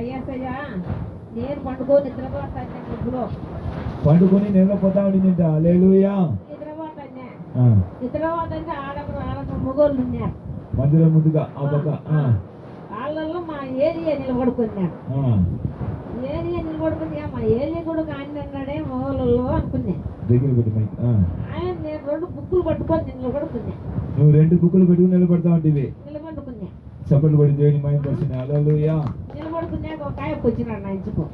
అయ్యేసయ్యా నేను పండుకొని నిద్రపోతాను ముగ్గులో పండుకొని నిద్రపోతా ఉండిందంట లేలుయా నిద్రపోతానే. ఆ, నిద్రపోతాంటే ఆడకు ఆడకు మొగోళ్ళు ఉన్నారు మందిరం ముందుగా ఆ పక్క ఆ, వాళ్ళల్లో మా ఏరియా నిలబడుకున్నాడు ఆ. ఏరియా నిలబడుకుని మా ఏరియా కూడా ఆయన అన్నాడే దగ్గర. ఆ. ఆయన నేను రెండు బుక్కులు పట్టుకొని నిలబడుకున్నా నువ్వు రెండు బుక్కులు పెట్టుకుని నిలబడతా ఉంటివి. నిలబడుకున్నా చప్పట్లు కొడి దేవుని మయం పరిచిన అలలుయా నిలబడుకున్నాక ఒక ఆయప్ప వచ్చినాడు నా ఇంచుకో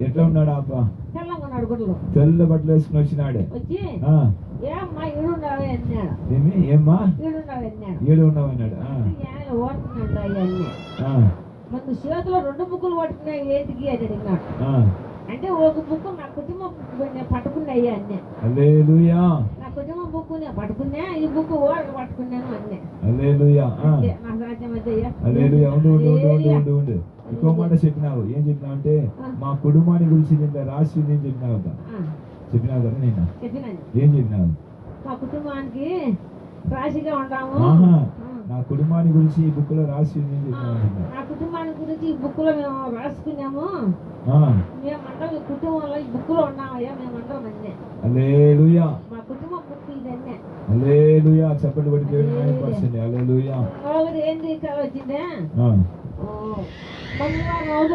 ఎట్లా ఉన్నాడు అప్ప తెల్లగా ఉన్నాడు గుడ్లు తెల్ల బట్టలు వేసుకుని వచ్చినాడు. వచ్చి అన్నాడు. ఏమి? ఏమ్మా? అన్నాడు. ఉన్నావు అన్నాడు? ఆయన ఓడుతున్నాడు చేతిలో రెండు బుక్కులు పట్టుకున్నాయి ఏదికి అని అడిగినాడు. ఆ. అంటే ఒక బుక్ నా కుటుంబం నేను పట్టుకున్నాయి అన్నే నా కుటుంబం బుక్ నేను పట్టుకున్నా ఈ బుక్ పట్టుకున్నాను అన్నే హల్లెలూయా. ఆ. అంతే, ఇంకో మాట చెప్పినావు. ఏం చెప్పినావు అంటే మా కుటుంబాన్ని గురించి నిన్న రాసి అని చెప్పినావు చెప్పినావు కదా చెప్పినాను ఏం చెప్పినావు? మా కుటుంబానికి రాశిగా ఉంటాము. నా కుటుంబాన్ని గురించి ఈ బుక్లో రాసి. నా కుటుంబాన్ని గురించి ఈ బుక్లో మేము రాసుకున్నాము. మేమందరం ఈ కుటుంబంలో ఈ బుక్లో ఉన్నామయ్యా మేమందరం అన్నే. హల్లెలూయా. మా కుటుంబం బుక్ ఇదన్నే. దేవుని మహిమపరచండి హల్లెలూయా. ఒకటి ఏంది ఇక్కడ వచ్చిందే?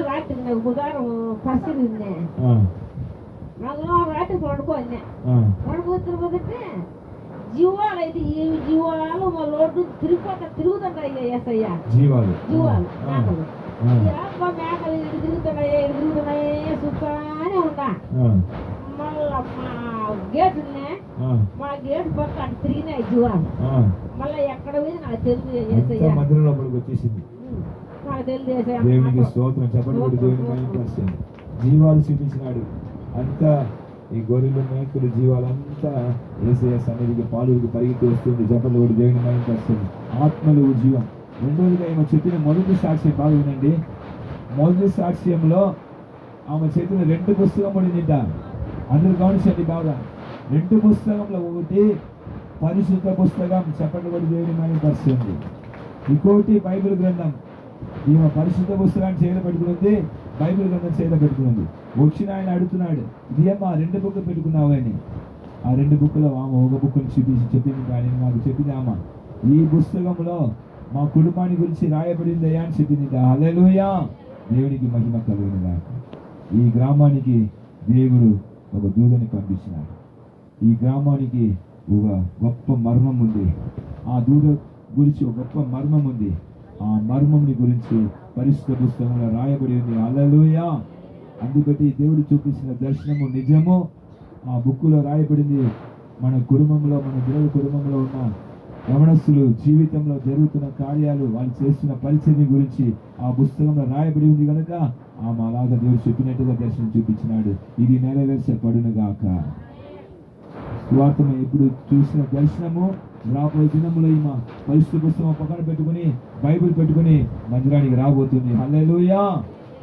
నాకు బుధవారం పరిస్థితి ఉంది ఆ, మంగళవారం రాత్రి పడుకోండి ఆ. పడుకోకపోతే జీవాలు అయితే ఏమి జీవాలు మా లోటు తిరిగిపోతా తిరుగుతుంటాయి ఎస్ఐయా జీవాలు జీవాలు మేకలు అబ్బ మేకలు ఇటు తిరుగుతున్నాయి ఇటు తిరుగుతున్నాయి చూస్తానే ఉన్నా. మళ్ళా మా గేట్ ఉన్నాయి మా గేట్ పక్క అటు తిరిగినాయి జీవాలు. మళ్ళీ ఎక్కడ పోయింది నాకు అంతా ఏసయ్యా. మధ్యలో లోపలికి వచ్చేసింది. దేవునికి స్తోత్రం. చెప్పండి కూడా దేవుని మహిమపరచండి జీవాలు చూపించినాడు. అంతా ఈ గొర్రెలు మేకలు జీవాలంతా ఏసయ సన్నిధికి పాలుకి పరిగెత్తి వస్తుంది. చెప్పండి కూడా దేవుని మహిమపరచండి ఆత్మలు జీవం. రెండోదిగా ఈమె చెప్పిన మొదటి సాక్ష్యం బాగా వినండి. మొదటి సాక్ష్యంలో ఆమె చేతిలో రెండు పుస్తకం పడిందిట అందరూ గమనించండి బాగా. రెండు పుస్తకంలో ఒకటి పరిశుద్ధ పుస్తకం. చెప్పండి కూడా దేవుని మహిమపరచండి ఇంకోటి బైబిల్ గ్రంథం. ఈమె పరిశుద్ధ పుస్తకాన్ని చేత పెట్టుకుంది బైబిల్ గ్రంథం చేత పెట్టుకున్నది వచ్చిన ఆయన అడుగుతున్నాడు ఇదేమ్మా రెండు బుక్లు పెట్టుకున్నావు అని. ఆ రెండు బుక్లో ఆమె ఒక బుక్ని చూపించి చెప్పింది కానీ నాకు చెప్పింది ఆమె ఈ పుస్తకంలో మా కుటుంబాన్ని గురించి రాయబడింది అయ్యా అని చెప్పింది. అలెలుయా దేవునికి మహిమ కలిగిన ఈ గ్రామానికి దేవుడు ఒక దూదని పంపించినాడు. ఈ గ్రామానికి ఒక గొప్ప మర్మం ఉంది. ఆ దూత గురించి ఒక గొప్ప మర్మం ఉంది. ఆ మర్మంని గురించి పరిశుద్ధ పుస్తకంలో రాయబడి ఉంది. అలలుయా అందుకటి దేవుడు చూపించిన దర్శనము నిజము. ఆ బుక్కులో రాయబడింది మన కుటుంబంలో మన దేవుడి కుటుంబంలో ఉన్న యవనస్తులు జీవితంలో జరుగుతున్న కార్యాలు వాళ్ళు చేస్తున్న పరిచయం గురించి ఆ పుస్తకంలో రాయబడి ఉంది కనుక ఆమె అలాగా దేవుడు చెప్పినట్టుగా దర్శనం చూపించినాడు. ఇది నెరవేర్చబడునుగాక. సువార్తను ఎప్పుడు చూసిన దర్శనము రాబోయే దినములో ఈమె పరిశుద్ధ పుస్తకం పక్కన పెట్టుకుని బైబిల్ పెట్టుకుని మందిరానికి రాబోతుంది. హల్లెలూయా!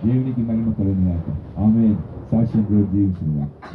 దేవునికి మహిమ కలిగిన ఆమె సాక్ష్యం జీవించిందా